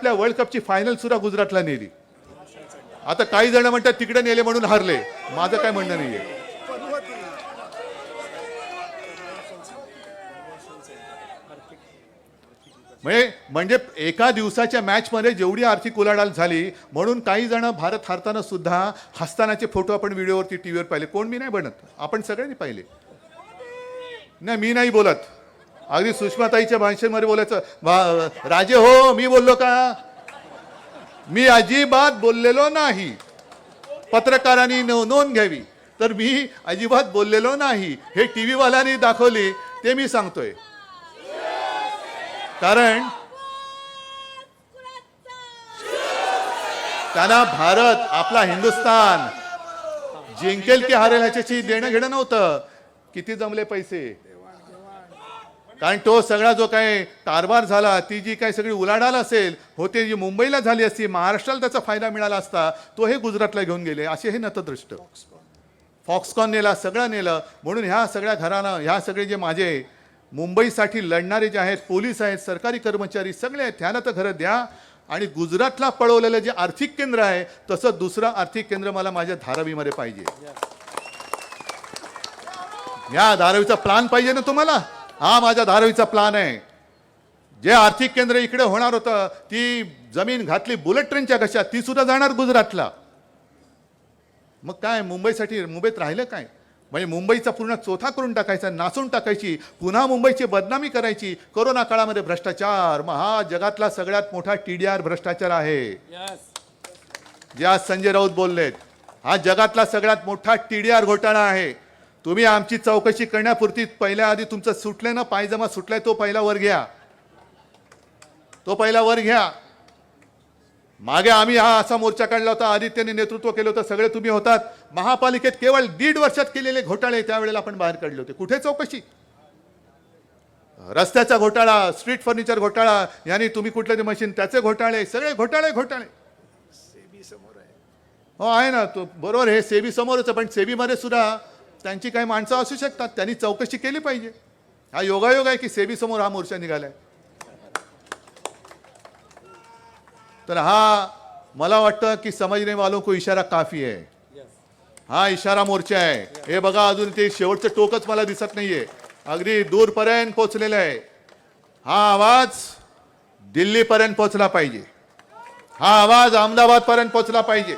आपल्या world कपची final सुद्धा गुजरातला नेली. आता काही जण म्हणतात तिकडे नेले म्हणून हारले. माझं काय म्हणणं नाहीये. म्हणजे म्हणजे एका दिवसाच्या मॅचमध्ये जेवढी आर्थिक उलाढाल झाली म्हणून काही जण भारत हारताना सुद्धा हसतानाचे फोटो आपण व्हिडिओवरती टी व्हीवर पाहिले. कोण मी नाही बनत. आपण सगळ्यांनी पाहिले. नाही मी नाही बोलत. अगदी सुषमाताईच्या भाषेमध्ये बोलायचं. राजे हो मी बोललो का? मी अजिबात बोललेलो नाही. पत्रकारांनी नोंद घ्यावी. तर मी अजिबात बोललेलो नाही. हे टी व्हीवाल्यांनी दाखवली ते मी सांगतोय. कारण त्यांना भारत आपला हिंदुस्तान जिंकेल की हारेल ह्याच्याशी देणं घेणं नव्हतं. किती जमले पैसे? कारण तो सगळा जो काय कारभार झाला ती जी काही सगळी उलाढाल असेल होते जी मुंबईला झाली असती महाराष्ट्राला त्याचा फायदा मिळाला असता तो हे गुजरातला घेऊन गेले असे हे नतदृष्ट. फॉक्सकॉन नेला सगळं नेलं म्हणून ह्या सगळ्या घरानं ह्या सगळे जे माझे मुंबईसाठी लढणारे जे आहेत पोलीस आहेत सरकारी कर्मचारी सगळे आहेत त्यांना तर घरं द्या. आणि गुजरातला पळवलेलं जे आर्थिक केंद्र आहे तसं दुसरं आर्थिक केंद्र मला माझ्या धारावीमध्ये पाहिजे. या धारावीचा प्लान पाहिजे ना तुम्हाला? हा माझ्या धारावीचा प्लान आहे. जे आर्थिक केंद्र इकडे होणार होतं ती जमीन घातली बुलेट ट्रेनच्या कशा ती सुद्धा जाणार गुजरातला. मग काय मुंबईसाठी मुंबईत राहिलं काय? म्हणजे मुंबईचा पूर्ण चोथा करून टाकायचा नासून टाकायची पुन्हा मुंबईची बदनामी करायची. कोरोना काळामध्ये भ्रष्टाचार मग हा जगातला सगळ्यात मोठा टी डी आर भ्रष्टाचार आहे. जे आज संजय राऊत बोललेत हा जगातला सगळ्यात मोठा टी डी आर घोटाळा आहे. तुम्ही आमची चौकशी करण्यापुरती पहिल्या आधी तुमचं सुटले ना पायजमा सुटलाय तो पहिला वर घ्या. तो पहिला वर घ्या. मागे आम्ही हा असा मोर्चा काढला होता आदित्यने नेतृत्व केलं होतं सगळे तुम्ही होतात. महापालिकेत केवळ दीड वर्षात केलेले घोटाळे त्यावेळेला आपण बाहेर काढले होते. कुठे चौकशी? रस्त्याचा घोटाळा स्ट्रीट फर्निचर घोटाळा यांनी तुम्ही कुठले ते मशीन त्याचे घोटाळे सगळे घोटाळे घोटाळे. हो आहे ना तो बरोबर हे सेबी समोरच आहे, पण सेबीमध्ये सुद्धा त्यांची काही माणसं असू शकतात त्यांनी चौकशी केली पाहिजे. हा योगायोग आहे की सेबी समोर हा मोर्चा निघालाय. तर हा मला वाटतं की समजने वालों को इशारा काफी आहे. हा इशारा मोर्चा आहे. हे बघा अजून ते शेवटचं टोकच मला दिसत नाहीये. अगदी दूरपर्यंत पोचलेलं आहे. हा आवाज दिल्लीपर्यंत पोचला पाहिजे. हा आवाज अहमदाबाद पर्यंत पोचला पाहिजे.